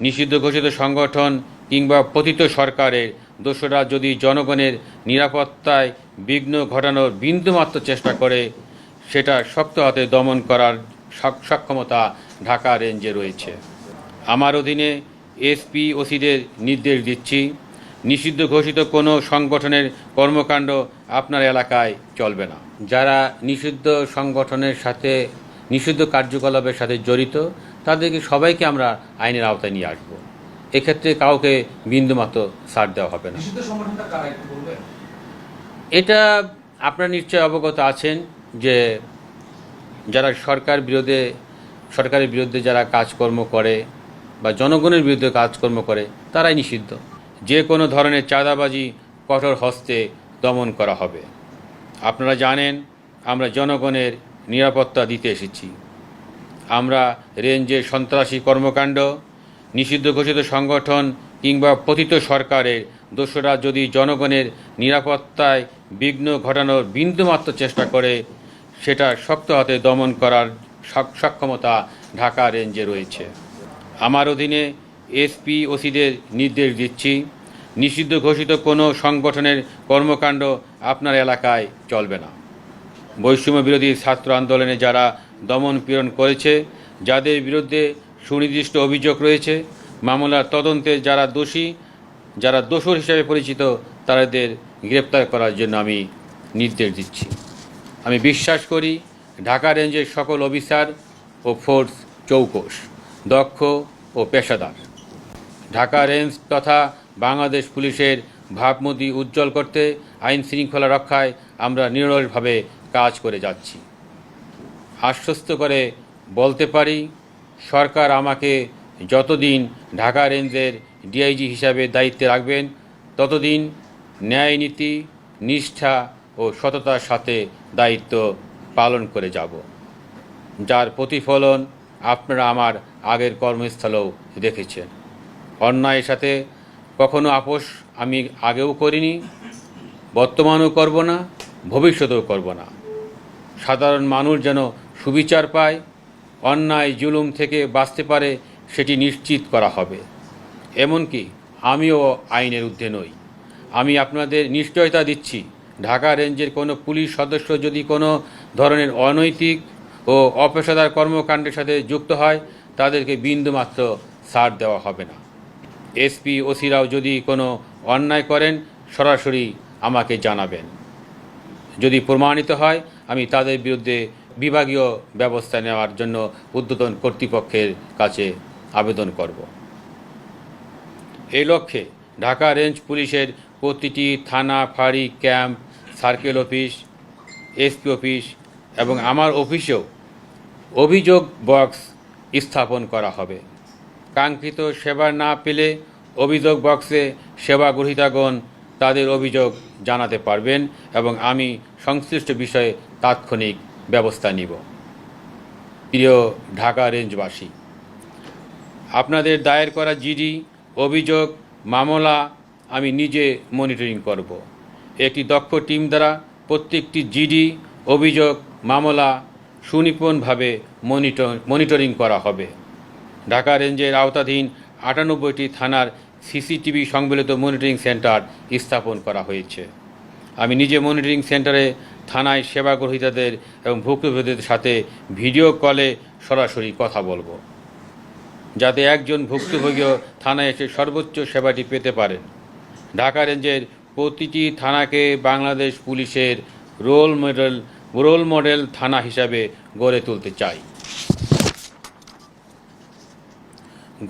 নিষিদ্ধ ঘোষিত সংগঠন কিংবা পতিত সরকারের দোষরা যদি জনগণের নিরাপত্তায় বিঘ্ন ঘটানোর বিন্দুমাত্র চেষ্টা করে, সেটা শক্ত হাতে দমন করার সক্ষমতা ঢাকা রেঞ্জে রয়েছে। আমার অধীনে এসপি ওসিদের নির্দেশ দিচ্ছি, নিষিদ্ধ ঘোষিত কোনো সংগঠনের কর্মকাণ্ড আপনার এলাকায় চলবে না। যারা নিষিদ্ধ সংগঠনের সাথে, নিষিদ্ধ কার্যকলাপের সাথে জড়িত তাদেরকে সবাইকে আমরা আইনের আওতায় নিয়ে আসব। এক্ষেত্রে কাউকে বিন্দুমাত্র ছাড় দেওয়া হবে না। এটা আপনারা নিশ্চয় অবগত আছেন যে যারা সরকার বিরোধে সরকারের বিরুদ্ধে যারা কাজকর্ম করে বা জনগণের বিরুদ্ধে কাজকর্ম করে তারাই নিষিদ্ধ। যে কোনো ধরনের চাঁদাবাজি কঠোর হস্তে দমন করা হবে। আপনারা জানেন আমরা জনগণের নিরাপত্তা দিতে এসেছি। আমরা রেঞ্জের সন্ত্রাসী কর্মকাণ্ড, নিষিদ্ধ ঘোষিত সংগঠন কিংবা পতিত সরকারের দোসরা যদি জনগণের নিরাপত্তায় বিঘ্ন ঘটানোর বিন্দুমাত্র চেষ্টা করে, সেটা শক্ত হাতে দমন করার সক্ষমতা ঢাকা রেঞ্জে রয়েছে। আমার অধীনে এসপি ওসিদের নির্দেশ দিচ্ছি, নিষিদ্ধ ঘোষিত কোনো সংগঠনের কর্মকাণ্ড আপনার এলাকায় চলবে না। বৈষম্য বিরোধী ছাত্র আন্দোলনে যারা দমন পীড়ন করেছে, যাদের বিরুদ্ধে সুনির্দিষ্ট অভিযোগ রয়েছে। মামলার তদন্তে যারা দোষী, যারা দোষর হিসেবে পরিচিত, তাদের গ্রেপ্তার করার জন্য আমি নির্দেশ দিচ্ছি। আমি বিশ্বাস করি, ঢাকা রেঞ্জের সকল অফিসার ও ফোর্স চৌকস দক্ষ ও পেশাদার। ঢাকা রেঞ্জ তথা বাংলাদেশ পুলিশের ভাবমূর্তি উজ্জ্বল করতে, আইন শৃঙ্খলা রক্ষায় আমরা নিরলসভাবে কাজ করে যাচ্ছি। আশ্বস্ত করে বলতে পারি, সরকার আমাকে যতদিন ঢাকা রেঞ্জের ডিআইজি হিসাবে দায়িত্বে রাখবেন, ততদিন ন্যায় নীতি, নিষ্ঠা ও সততার সাথে দায়িত্ব পালন করে যাব। যার প্রতিফলন আপনারা আমার আগের কর্মস্থলেও দেখেছেন। অন্যায়ের সাথে কখনো আপোষ আমি আগেও করিনি, বর্তমানেও করব না, ভবিষ্যতেও করব না। সাধারণ মানুষ যেন সুবিচার পায়, অন্যায়, জুলুম থেকে বাঁচতে পারে, সেটি নিশ্চিত করা হবে। এমনকি আমিও আইনের ঊর্ধ্বে নই। আমি আপনাদের নিশ্চয়তা দিচ্ছি, ঢাকা রেঞ্জের কোনো পুলিশ সদস্য যদি কোনো ধরনের অনৈতিক ও অপেশাদার কর্মকাণ্ডের সাথে যুক্ত হয়, তাদেরকে বিন্দুমাত্র ছাড় দেওয়া হবে না। এসপি ওসিরাও যদি কোনো অন্যায় করেন, সরাসরি আমাকে জানাবেন। যদি প্রমাণিত হয়, আমি তাদের বিরুদ্ধে বিভাগীয় ব্যবস্থা নেওয়ার জন্য উদ্বোধন কর্তৃপক্ষের কাছে আবেদন করব। এই লক্ষ্যে ঢাকা রেঞ্জ পুলিশের প্রতিটি থানা, ফাঁড়ি, camp, circle office, SP office এবং আমার অফিসেও অভিযোগ বক্স স্থাপন করা হবে। কাঙ্ক্ষিত সেবা না পেলে অভিযোগ বক্সে সেবা গ্রহীতাগণ তাদের অভিযোগ জানাতে পারবেন এবং আমি সংশ্লিষ্ট বিষয়ে তাৎক্ষণিক ব্যবস্থা নিব। প্রিয় ঢাকা রেঞ্জবাসী, আপনাদের দায়ের করা জিডি, অভিযোগ, মামলা আমি নিজে মনিটরিং করব। একটি দক্ষ টিম দ্বারা প্রত্যেকটি জিডি, অভিযোগ, মামলা সুনিপুণভাবে মনিটর, মনিটরিং করা হবে। ঢাকা রেঞ্জের আওতাধীন আটানব্বইটি থানার সিসিটিভি সংবলিত মনিটরিং সেন্টার স্থাপন করা হয়েছে। আমি নিজে মনিটরিং সেন্টারে থানায় সেবা গ্রহীতাদের এবং ভুক্তভোগীদের সাথে ভিডিও কলে সরাসরি কথা বলব। যাতে একজন ভুক্তভোগীও থানায় এসে সর্বোচ্চ সেবাটি পেতে পারেন। ঢাকা রেঞ্জের প্রতিটি থানাকে বাংলাদেশ পুলিশের রোল মডেল রোল মডেল থানা হিসাবে গড়ে তুলতে চাই।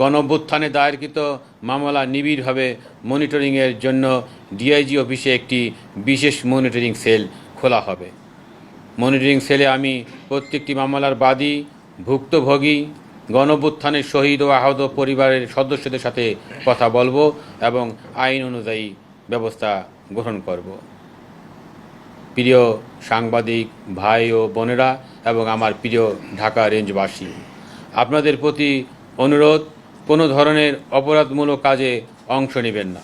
গণভ্যুত্থানে দায়েরকৃত মামলা নিবিড়ভাবে মনিটরিংয়ের জন্য ডিআইজি অফিসে একটি বিশেষ মনিটরিং সেল খোলা হবে। মনিটরিং সেলে আমি প্রত্যেকটি মামলার বাদী, ভুক্তভোগী গণঅভ্যুত্থানের শহীদ ও আহত পরিবারের সদস্যদের সাথে কথা বলব এবং আইন অনুযায়ী ব্যবস্থা গ্রহণ করব। প্রিয় সাংবাদিক, ভাই ও বোনেরা এবং আমার প্রিয় ঢাকা রেঞ্জবাসী, আপনাদের প্রতি অনুরোধ, কোনো ধরনের অপরাধমূলক কাজে অংশ নেবেন না।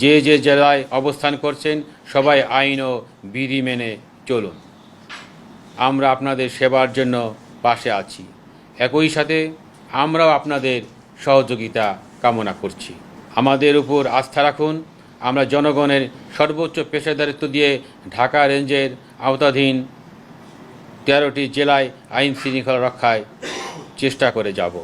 যে যে জেলায় অবস্থান করছেন, সবাই আইন ও বিধি মেনে চলুন। আমরা আপনাদের সেবার জন্য পাশে আছি। একই সাথে আমরাও আপনাদের সহযোগিতা কামনা করছি। আমাদের উপর আস্থা রাখুন। আমরা জনগণের সর্বোচ্চ পেশাদারিত্ব দিয়ে ঢাকা রেঞ্জের আওতাধীন তেরোটি জেলায় আইন শৃঙ্খলা রক্ষায় চেষ্টা করে যাব।